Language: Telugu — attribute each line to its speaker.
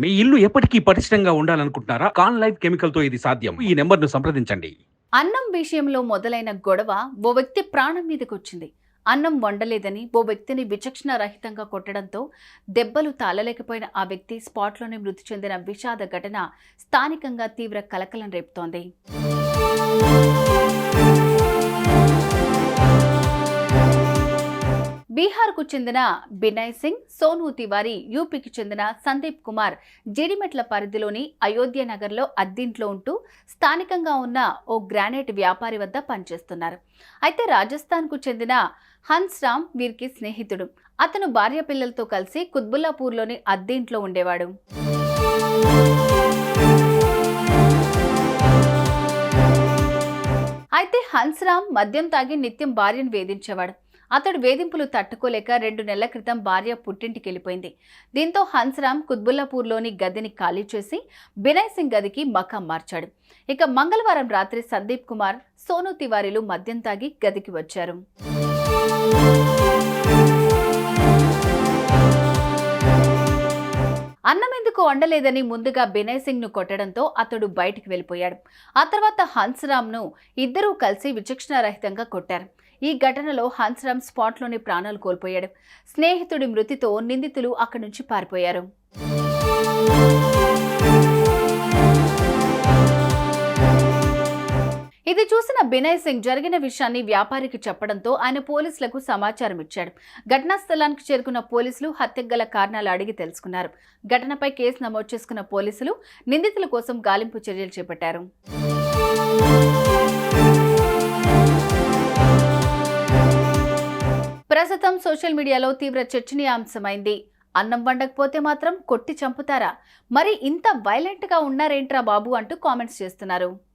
Speaker 1: మీ ఇల్లు ఎప్పటికీ పటిష్టంగా ఉండాలనుకుంటున్నారా? కాన్ లైఫ్ కెమికల్తో ఇది సాధ్యం. ఈ నెంబర్ను సంప్రదించండి.
Speaker 2: అన్నం విషయంలో మొదలైన గొడవ ఓ వ్యక్తి ప్రాణం మీదకి వచ్చింది అన్నం వండలేదని ఓ వ్యక్తిని విచక్షణ రహితంగా కొట్టడంతో దెబ్బలు తాళలేకపోయిన ఆ వ్యక్తి స్పాట్లోనే మృతి చెందిన విషాద ఘటన స్థానికంగా తీవ్ర కలకలం రేపుతోంది. బీహార్కు చెందిన బినయ్ సింగ్ సోను తివారీ యూపీకి చెందిన సందీప్ కుమార్ జిడిమెట్ల పరిధిలోని అయోధ్య నగర్లో అద్దింట్లో ఉంటూ స్థానికంగా ఉన్న ఓ గ్రానైట్ వ్యాపారి వద్ద పనిచేస్తున్నారు. అయితే రాజస్థాన్కు చెందిన హన్స్ రామ్ వీరికి స్నేహితుడు. అతను భార్య పిల్లలతో కలిసి కుత్బుల్లాపూర్లోని అద్దెంట్లో ఉండేవాడు. అయితే హన్స్రామ్ మద్యం తాగి నిత్యం భార్యను వేధించేవాడు. అతడు వేధింపులు తట్టుకోలేక రెండు నెలల క్రితం భార్య పుట్టింటికి వెళ్ళిపోయింది దీంతో హన్స్రామ్ కుత్బుల్లాపూర్లోని గదిని ఖాళీ చేసి బినయ్ సింగ్ గదికి మకాం మార్చాడు. ఇక మంగళవారం రాత్రి సందీప్ కుమార్ సోను తివారీలు మద్యం తాగి గదికి వచ్చారు. అన్నం ఎందుకు వండలేదని ముందుగా బినయ్ సింగ్ను కొట్టడంతో అతడు బయటికి వెళ్ళిపోయాడు. ఆ తర్వాత హన్స్రామ్ను ఇద్దరూ కలిసి విచక్షణారహితంగా కొట్టారు. ఈ ఘటనలో హన్స్రామ్ స్పాట్లోనే ప్రాణాలు కోల్పోయాడు. స్నేహితుడి మృతితో నిందితులు అక్కడి నుంచి పారిపోయారు. ఇది చూసిన బినయ్ సింగ్ జరిగిన విషయాన్ని వ్యాపారికి చెప్పడంతో ఆయన పోలీసులకు సమాచారం ఇచ్చాడు. ఘటనా స్థలానికి చేరుకున్న పోలీసులు హత్యకు గల కారణాలు అడిగి తెలుసుకున్నారు. ఘటనపై కేసు నమోదు చేసుకున్న పోలీసులు నిందితుల కోసం గాలింపు చర్యలు చేపట్టారు. ప్రస్తుతం సోషల్ మీడియాలో తీవ్ర చర్చనీయాంశమైంది. అన్నం వండకపోతే మాత్రం కొట్టి చంపుతారా? మరి ఇంత వైలెంట్గా ఉన్నారేంట్రా బాబు అంటూ కామెంట్స్ చేస్తున్నారు.